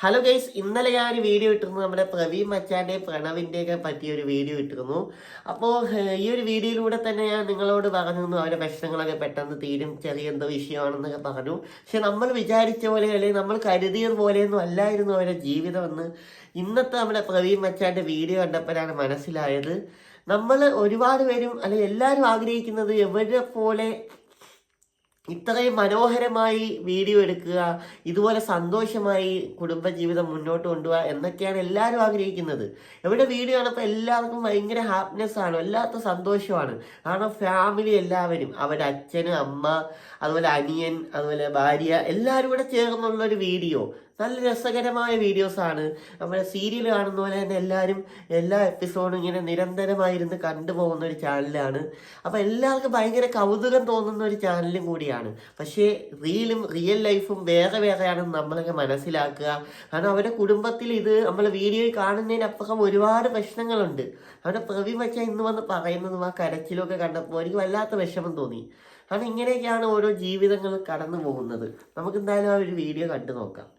Hello guys ഇന്നലെ ഞാൻ ഒരു വീഡിയോ ഇട്ടിരുന്നു. നമ്മുടെ പ്രവീൺ മച്ചാന്റെയും പ്രണവിന്റെയൊക്കെ പറ്റിയ ഒരു വീഡിയോ ഇട്ടിരുന്നു. അപ്പോൾ ഈ ഒരു വീഡിയോയിലൂടെ തന്നെ ഞാൻ നിങ്ങളോട് പറഞ്ഞിരുന്നു അവരുടെ പ്രശ്നങ്ങളൊക്കെ പെട്ടെന്ന് തീരും ചെറിയ എന്തോ വിഷയമാണെന്നൊക്കെ പറഞ്ഞു. പക്ഷെ നമ്മൾ വിചാരിച്ച പോലെ അല്ലെങ്കിൽ നമ്മൾ കരുതിയത് പോലെയൊന്നും അല്ലായിരുന്നു അവരുടെ ജീവിതമെന്ന് ഇന്നത്തെ നമ്മുടെ പ്രവീൺ മച്ചാന്റെ വീഡിയോ കണ്ടപ്പോഴാണ് മനസ്സിലായത്. നമ്മൾ ഒരുപാട് പേരും അല്ലെങ്കിൽ എല്ലാവരും ആഗ്രഹിക്കുന്നത് എവരെ പോലെ ഇത്രയും മനോഹരമായി വീഡിയോ എടുക്കുക ഇതുപോലെ സന്തോഷമായി കുടുംബജീവിതം മുന്നോട്ട് കൊണ്ടുപോകുക എന്നൊക്കെയാണ് എല്ലാവരും ആഗ്രഹിക്കുന്നത്. എവിടെ വീഡിയോ കാണുമ്പോൾ എല്ലാവർക്കും ഭയങ്കര ഹാപ്പിനെസ് ആണ് വല്ലാത്ത സന്തോഷമാണ്. കാരണം ഫാമിലി എല്ലാവരും അവരുടെ അച്ഛന് അമ്മ അതുപോലെ അനിയൻ അതുപോലെ ഭാര്യ എല്ലാവരും കൂടെ ചേർന്നുള്ള ഒരു വീഡിയോ. നല്ല രസകരമായ വീഡിയോസ് ആണ് നമ്മുടെ സീരിയൽ കാണുന്ന പോലെ തന്നെ എല്ലാവരും എല്ലാ എപ്പിസോഡും ഇങ്ങനെ നിരന്തരമായിരുന്ന് കണ്ടുപോകുന്ന ഒരു ചാനലാണ് അപ്പോൾ എല്ലാവർക്കും ഭയങ്കര കൗതുകം തോന്നുന്ന ഒരു ചാനലും കൂടിയാണ്. പക്ഷേ റീലും റിയൽ ലൈഫും വേറെ വേറെയാണെന്ന് നമ്മളൊക്കെ മനസ്സിലാക്കുക. കാരണം അവരുടെ കുടുംബത്തിൽ ഇത് നമ്മൾ വീഡിയോയിൽ കാണുന്നതിനപ്പുറം ഒരുപാട് പ്രശ്നങ്ങളുണ്ട്. അവരുടെ പ്രവി വച്ച ഇന്ന് വന്ന് പറയുന്നതും ആ കരച്ചിലൊക്കെ കണ്ടപ്പോൾ എനിക്ക് വല്ലാത്ത വിഷമം തോന്നി. കാരണം ഇങ്ങനെയൊക്കെയാണ് ഓരോ ജീവിതങ്ങൾ കടന്നു പോകുന്നത് നമുക്ക് എന്തായാലും ആ ഒരു വീഡിയോ കണ്ടു നോക്കാം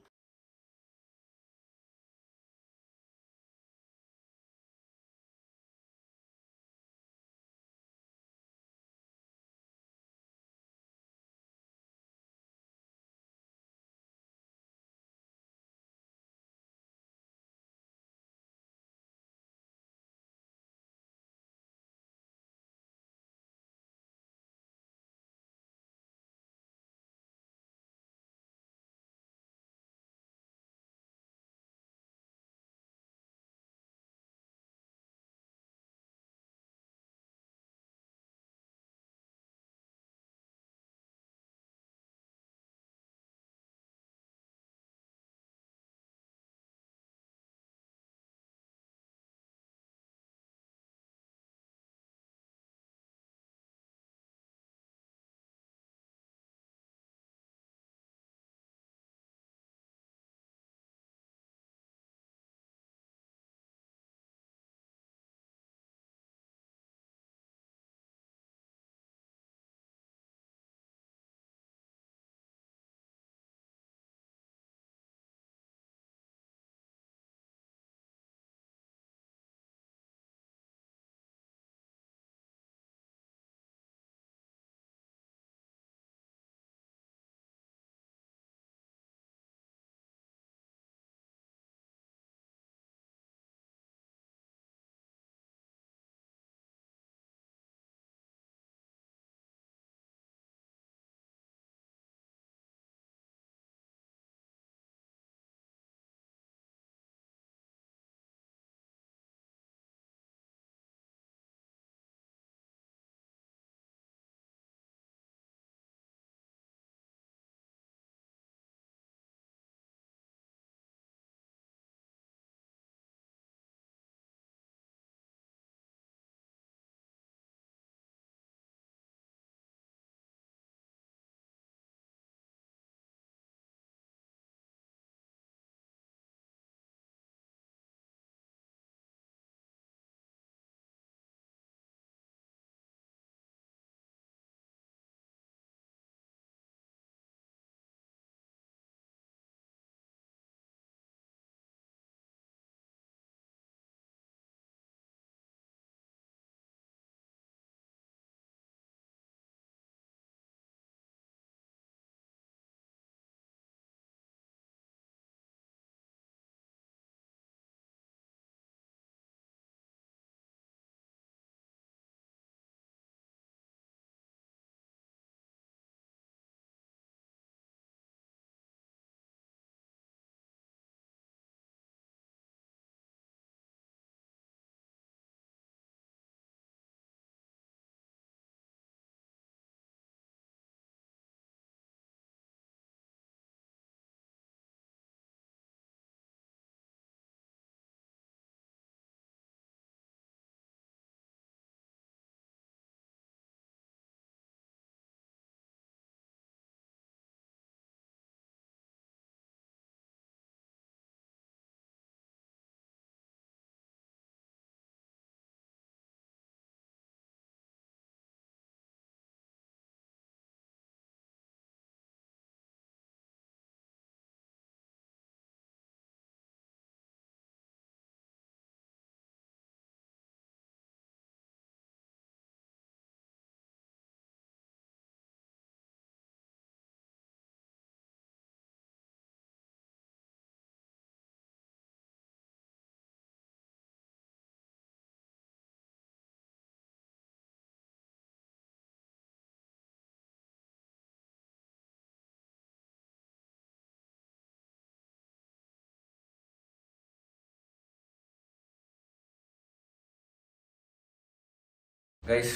ഗൈസ്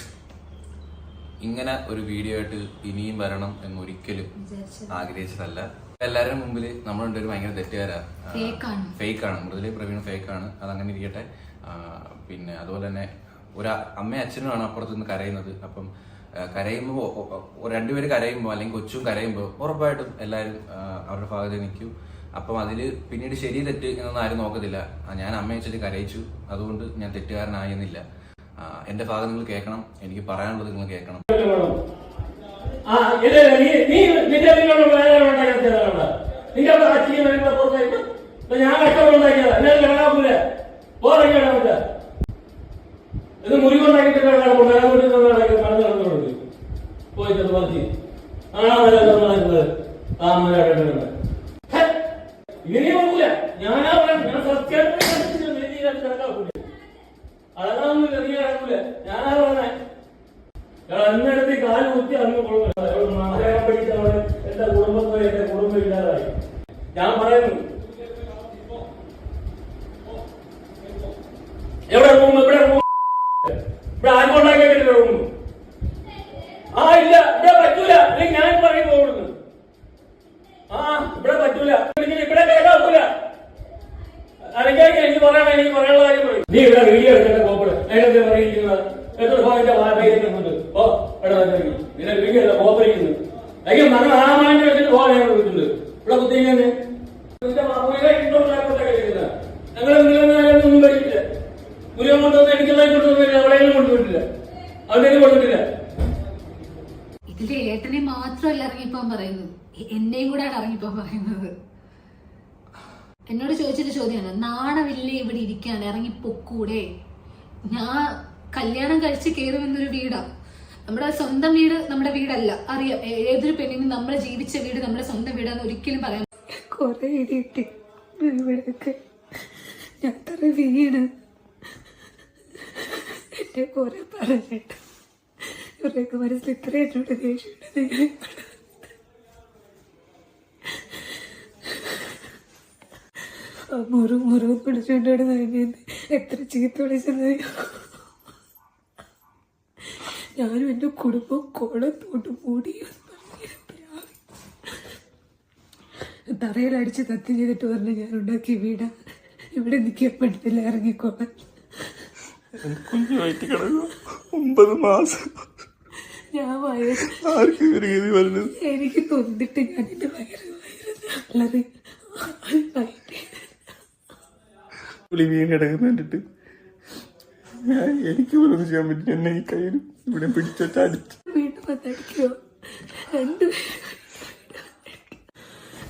ഇങ്ങനെ ഒരു വീഡിയോ ആയിട്ട് ഇനിയും വരണം എന്ന് ഒരിക്കലും ആഗ്രഹിച്ചതല്ല. എല്ലാവരുടെ മുമ്പിൽ നമ്മളുണ്ടൊരു ഭയങ്കര തെറ്റുകാരാ. ഫേക്ക് ആണ് മൃദുലി പ്രവീൺ ഫേക്ക് ആണ് അതങ്ങനെ ഇരിക്കട്ടെ. പിന്നെ അതുപോലെ തന്നെ ഒരു അമ്മയും അച്ഛനുമാണ് അപ്പുറത്ത് നിന്ന് കരയുന്നത്. അപ്പം കരയുമ്പോൾ രണ്ടുപേര് കരയുമ്പോൾ അല്ലെങ്കിൽ കൊച്ചും കരയുമ്പോൾ ഉറപ്പായിട്ടും എല്ലാവരും അവരുടെ ഭാഗത്ത് നിൽക്കും. അപ്പം അതിൽ പിന്നീട് ശരി തെറ്റ് എന്നൊന്നും ആരും നോക്കത്തില്ല. ഞാൻ അമ്മയെ വെച്ചിട്ട് കരയിച്ചു. അതുകൊണ്ട് ഞാൻ തെറ്റുകാരനായെന്നില്ല. എന്റെ ഭാഗം നിങ്ങൾ കേൾക്കണം എനിക്ക് പറയാനുള്ളത് നിങ്ങൾ കേൾക്കണം. ഞാൻ ഉണ്ടാക്കിയതാ. എന്നെ ഇത് പറയാം ഞാൻ സത്യം കണക്കാക്കൂല അതൊന്നുമില്ല ചെറിയ നടക്കൂല ഞാനാ പറഞ്ഞേ. അന്നെടുത്ത് കാൽ കുത്തി അന്ന് മലയാളം പഠിച്ചവൾ എന്റെ കുടുംബത്തിൽ എന്റെ കുടുംബം ഇല്ലാതായി. ഞാൻ പറയുന്നു എത്ര ഭാഗത്തെ വാർത്തയിലുണ്ട് ഓ അയ്യോ മരണം ആമാന്റെ വെച്ചിട്ട് പോകാൻ ഞങ്ങൾ വിളിക്കുന്നത് ഇവിടെ കുത്തിങ്ങനെ ഞങ്ങൾ ഒന്നും പഠിക്കില്ല മുരുകൻ കൊണ്ടുവന്ന് എനിക്കതായി കൊണ്ടുവന്നില്ല അവളെയും കൊണ്ടുവന്നില്ല അവിടെ കൊണ്ടുവന്നില്ല ഇതിന്റെ ഏട്ടനെ മാത്രമല്ല ഇറങ്ങിപ്പോൻ പറയുന്നത്. എന്നെയും കൂടെയാണ് ഇറങ്ങിപ്പോൻ പറയുന്നത്. എന്നോട് ചോദിച്ചൊരു ചോദ്യമാണ് നാണമില്ലേ ഇവിടെ ഇരിക്കാൻ? ഇറങ്ങി ഞാൻ കല്യാണം കഴിച്ച് കയറുമെന്നൊരു വീടാ. നമ്മുടെ സ്വന്തം വീട് നമ്മുടെ വീടല്ല. അറിയാം. ഏതൊരു പെണ്ണിനും നമ്മൾ ജീവിച്ച വീട് നമ്മുടെ സ്വന്തം വീടാന്ന് ഒരിക്കലും പറയാൻ കുറെ ഇടിയിട്ട് ഇവിടെയൊക്കെ ഞാൻ തറ വീണ്. കുറെ പറഞ്ഞിട്ട് ഇവരുടെയൊക്കെ മനസ്സിൽ ഇത്ര ദേഷ്യമുണ്ട്. മുറു മുറു പിടിച്ചുകൊണ്ടാണ് എത്ര ചീത്ത വിളിച്ചത് ഞാനും എന്റെ കുടുംബം കുളത്തോട്ട് മൂടി തറയിലടിച്ച് കത്തി ചെയ്തിട്ട് പറഞ്ഞു ഞാൻ ഉണ്ടാക്കിയ വീടാ. ഇവിടെ നിൽക്കാൻ പറ്റത്തില്ല ഇറങ്ങിക്കോളാൻ. കുഞ്ഞു വയറ്റി കിടക്കും ഒമ്പത് മാസം. ഞാൻ വയറ് ആർക്കും ഒരു ഗതി എനിക്ക് തൊന്നിട്ട് ഞാൻ എന്റെ വയറ് വയറ് വീണ് കിടക്കുന്ന കണ്ടിട്ട് എനിക്ക് പോലും ചെയ്യാൻ പറ്റില്ല. എന്നെ ഈ കയ്യിൽ ഇവിടെ പിടിച്ചിട്ട് അടിച്ചു.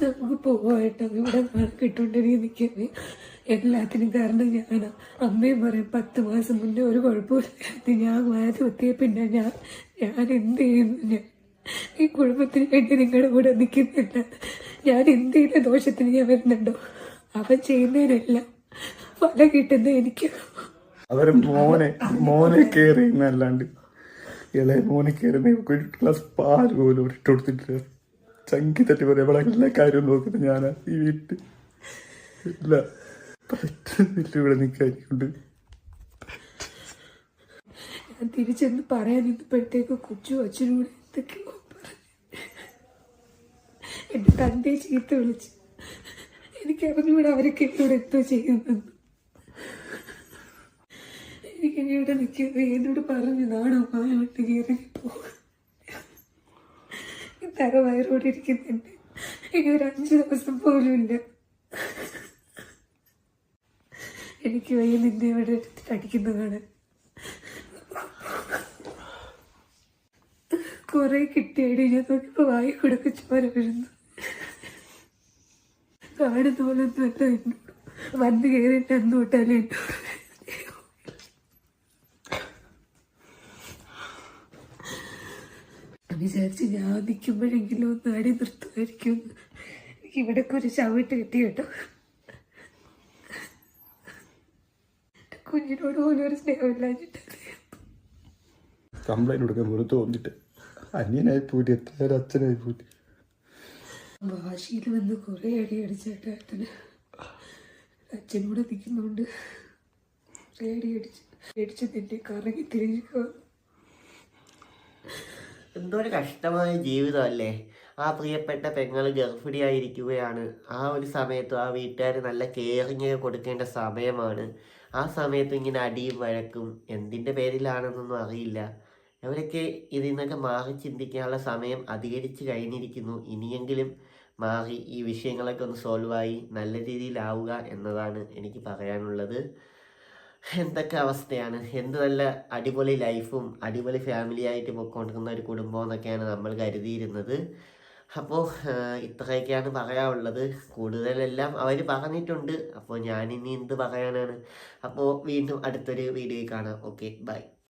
നമുക്ക് പോവാട്ടോ ഇവിടെ കിട്ടുകൊണ്ടിരിക്കും നിൽക്കുന്നത് എല്ലാത്തിനും കാരണം ഞാനാ അമ്മയും പറയും പത്ത് മാസം മുന്നേ ഒരു കുഴപ്പമില്ലാത്ത ഞാൻ വാത് കുത്തിയ പിന്നെ ഞാൻ ഞാൻ എന്ത് ചെയ്യുന്നു? ഞാൻ ഈ കുടുംബത്തിന് വേണ്ടി നിങ്ങളുടെ കൂടെ നിൽക്കുന്നില്ല. ഞാൻ എന്ത് ചെയ്യുന്ന ദോഷത്തിന് ഞാൻ വരുന്നുണ്ടോ? അവൻ ചെയ്യുന്നതിനെല്ലാം ഫലം കിട്ടുന്ന എനിക്ക് അവരെ മോനെ മോനെ കെയർ ചെയ്യുന്നല്ലാണ്ട് ഇളയ മോനെ കയറി ഒരു ഗ്ലാസ് പാൽ പോലും ഇട്ട് കൊടുത്തിട്ട് ചങ്കി തട്ടി പറയും ഇവിടെ എല്ലാ കാര്യവും നോക്കുന്നത് ഞാനാ ഈ വീട്ടിൽ. ഇല്ല പറ്റുന്നില്ല ഇവിടെ നിൽക്കാനിക്കൊണ്ട് ഞാൻ തിരിച്ചെന്ന് പറയാൻ ഇപ്പോഴത്തേക്ക് കൊച്ചു അച്ഛനും കൂടെ എന്തൊക്കെയോ എന്റെ തന്റെ ചീത്ത വിളിച്ച് എനിക്ക് അറിഞ്ഞൂടെ അവരൊക്കെ എന്നോട് എന്തോ ചെയ്യുന്നെന്ന് എനിക്ക് ഇനി ഇവിടെ നിൽക്കുന്നത് എന്നോട് പറഞ്ഞു നാണോ മായോട്ട് കയറി പോകും തറ വയറോടെ ഇരിക്കുന്നുണ്ട്. ഇനി ഒരു അഞ്ച് ദിവസം പോലും ഇല്ല. എനിക്ക് വയ്യ നിന്നെ ഇവിടെ എടുത്തിട്ട് അടിക്കുന്നതാണ് കുറെ കിട്ടിയടി. ഞാൻ നോക്കിയപ്പോ വായി കൊടുക്ക ചോര വീഴുന്നു. കാണുന്ന പോലെ ഒന്നും അല്ല എന്നോട്. വന്ന് കയറിയിട്ട് അന്ന് തൊട്ടാലും വിചാരിച്ച് ഞാൻ നിൽക്കുമ്പോഴെങ്കിലും ഒന്ന് അടി നിർത്തുമായിരിക്കും. എനിക്ക് ഇവിടെ ഒരു ചവിട്ട് കിട്ടി കേട്ടോ. കുഞ്ഞിനോട് പോലും ഒരു സ്നേഹമില്ലാഞ്ഞിട്ട് കൊടുക്കാൻ തോന്നിട്ട്. അന്യനായി പോയിട്ട് എത്ര അച്ഛനായി പോയിട്ട് ഭാഷയിൽ വന്ന് കുറേ അടി അടിച്ചേട്ടന് അച്ഛനൂടെ നിൽക്കുന്നുണ്ട് കുറേ അടി അടിച്ച് അടിച്ച് നിന്നെ കറങ്ങി തിരിഞ്ഞു എന്തോ ഒരു കഷ്ടമായ ജീവിതമല്ലേ? ആ പ്രിയപ്പെട്ട പെങ്ങൾ ഗർഭിണിയായിരിക്കുകയാണ്. ആ ഒരു സമയത്ത് ആ വീട്ടുകാർ നല്ല കെയറിങ് കൊടുക്കേണ്ട സമയമാണ്. ആ സമയത്ത് ഇങ്ങനെ അടിയും വഴക്കും എന്തിന്റെ പേരിലാണെന്നൊന്നും അറിയില്ല. അവരൊക്കെ ഇതിൽ നിന്നൊക്കെ മാറി ചിന്തിക്കാനുള്ള സമയം അധികരിച്ച് കഴിഞ്ഞിരിക്കുന്നു. ഇനിയെങ്കിലും മാറി ഈ വിഷയങ്ങളൊക്കെ ഒന്ന് സോൾവായി നല്ല രീതിയിലാവുക എന്നതാണ് എനിക്ക് പറയാനുള്ളത്. എന്തൊക്കെ അവസ്ഥയാണ്? എന്ത് നല്ല അടിപൊളി ലൈഫും അടിപൊളി ഫാമിലി ആയിട്ട് പൊയ്ക്കൊണ്ടിരുന്ന ഒരു കുടുംബം എന്നൊക്കെയാണ് നമ്മൾ കരുതിയിരുന്നത്. അപ്പോൾ ഇത്രയൊക്കെയാണ് പറയാനുള്ളത്. കൂടുതലെല്ലാം അവർ പറഞ്ഞിട്ടുണ്ട്. അപ്പോൾ ഞാനിനി എന്ത് പറയാനാണ്? അപ്പോൾ വീണ്ടും അടുത്തൊരു വീഡിയോയിൽ കാണാം. Okay bye